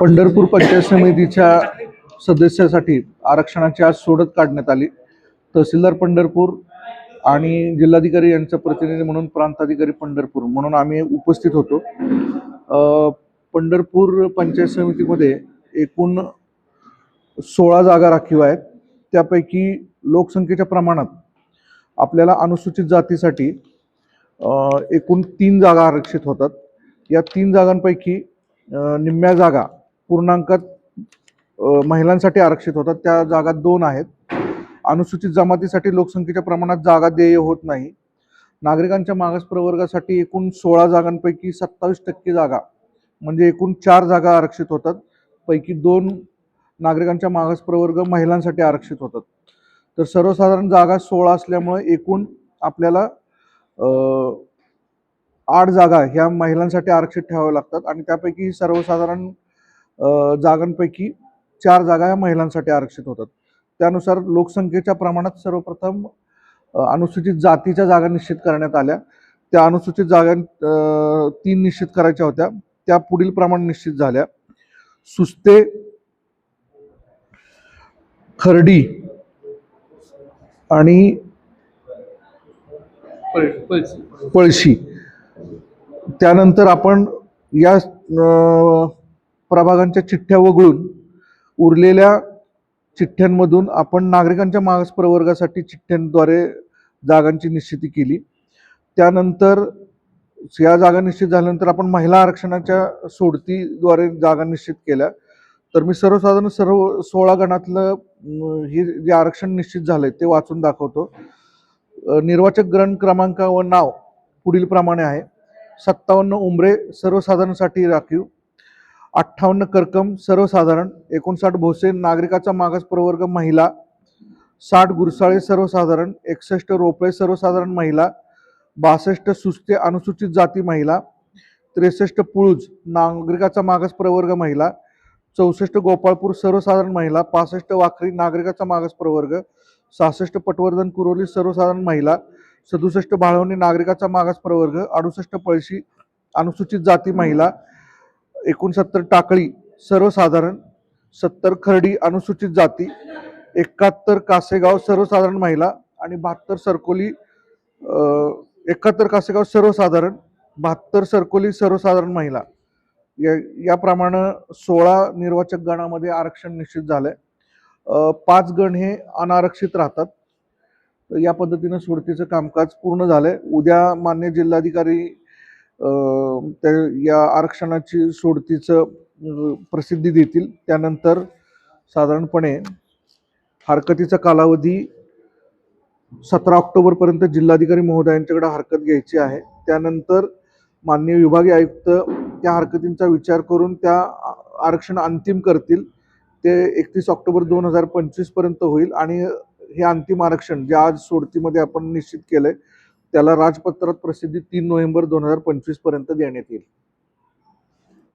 पंढरपूर पंचायत समितीच्या सदस्यासाठी आरक्षणाची आज सोडत काढण्यात आली. तहसीलदार पंढरपूर आणि जिल्हाधिकारी यांचा प्रतिनिधी म्हणून प्रांताधिकारी पंढरपूर म्हणून आम्ही उपस्थित होतो. पंढरपूर पंचायत समितीमध्ये एकूण सोळा जागा राखीव आहेत. त्यापैकी लोकसंख्येच्या प्रमाणात आपल्याला अनुसूचित जातीसाठी एकूण तीन जागा आरक्षित होतात. या तीन जागांपैकी निम्म्या जागा पूर्णांकात महिलांसाठी आरक्षित होतात. त्या जागा दोन आहेत. अनुसूचित जमातीसाठी लोकसंख्येच्या प्रमाणात जागा देय होत नाही. नागरिकांच्या मागास प्रवर्गासाठी एकूण सोळा जागांपैकी सत्तावीस टक्के जागा म्हणजे एकूण चार जागा आरक्षित होतात. पैकी दोन नागरिकांच्या मागास प्रवर्ग महिलांसाठी आरक्षित होतात. तर सर्वसाधारण जागा सोळा असल्यामुळे एकूण आपल्याला आठ जागा ह्या महिलांसाठी आरक्षित ठेवाव्या लागतात आणि त्यापैकी सर्वसाधारण जागांपैकी चार जागा ह्या महिलांसाठी आरक्षित होतात. त्यानुसार लोकसंख्येच्या प्रमाणात सर्वप्रथम अनुसूचित जातीच्या जागा निश्चित करण्यात आल्या. त्या अनुसूचित जागा तीन निश्चित करायच्या होत्या. त्या पुढील प्रमाण निश्चित झाल्या. सुस्ते खर्डी आणि पळशी. त्यानंतर आपण या प्रभागांच्या चिठ्ठ्या वगळून उरलेल्या चिठ्ठ्यांमधून आपण नागरिकांच्या मागास प्रवर्गासाठी चिठ्ठ्यांद्वारे जागांची निश्चिती केली. त्यानंतर या जागा निश्चित झाल्यानंतर आपण महिला आरक्षणाच्या सोडतीद्वारे जागा निश्चित केल्या. तर मी सर्वसाधारण सर्व सोळा गणातलं हे जे आरक्षण निश्चित झालंय ते वाचून दाखवतो. निर्वाचक ग्रहण क्रमांक व नाव पुढील प्रमाणे आहे. सत्तावन्न उंबरे सर्वसाधारणसाठी राखीव. अठ्ठावन्न कर्कम सर्वसाधारण. एकोणसाठ भोसे नागरिकाचा मागास प्रवर्ग महिला. साठ गुरसाळे सर्वसाधारण. एकसष्ट रोपळे सर्वसाधारण महिला. बासष्ट सुस्ते अनुसूचित जाती महिला. त्रेसष्ट पुळूज नागरिकाचा मागास प्रवर्ग महिला. चौसष्ट गोपाळपूर सर्वसाधारण महिला. पासष्ट वाखरी नागरिकाचा मागास प्रवर्ग. सहासष्ट पटवर्धन कुरोली सर्वसाधारण महिला सदुसष्ट बाळवणी नागरिकाचा मागास प्रवर्ग अडुसष्ट पळशी अनुसूचित जाती महिला एकोणसत्तर टाकळी सर्वसाधारण सत्तर खर्डी अनुसूचित जाती एकाहत्तर कासेगाव सर्वसाधारण महिला आणि बहात्तर सरकोली एकाहत्तर कासेगाव सर्वसाधारण बहात्तर सरकोली सर्वसाधारण महिला. या याप्रमाणे सोळा निर्वाचक गणामध्ये आरक्षण निश्चित झालं आहे पाच गण हे अनारक्षित राहतात. तर या पद्धतीनं सोडतीचं कामकाज पूर्ण झालंय. उद्या मान्य जिल्हाधिकारी त्या या आरक्षणाची सोडतीचं प्रसिद्धी देतील. त्यानंतर साधारणपणे हरकतीचा कालावधी सतरा ऑक्टोबरपर्यंत जिल्हाधिकारी महोदयांच्याकडे हरकत घ्यायची आहे. त्यानंतर माननीय विभागीय आयुक्त त्या हरकतींचा विचार करून त्या आरक्षण अंतिम करतील. ते एकतीस ऑक्टोबर दोन हजार पंचवीसपर्यंत होईल आणि हे अंतिम आरक्षण जे आज सोडतीमध्ये आपण निश्चित केलंय त्याला राजपत्रात प्रसिद्धी तीन नोव्हेंबर दोन हजार पंचवीसपर्यंत देण्यात येईल.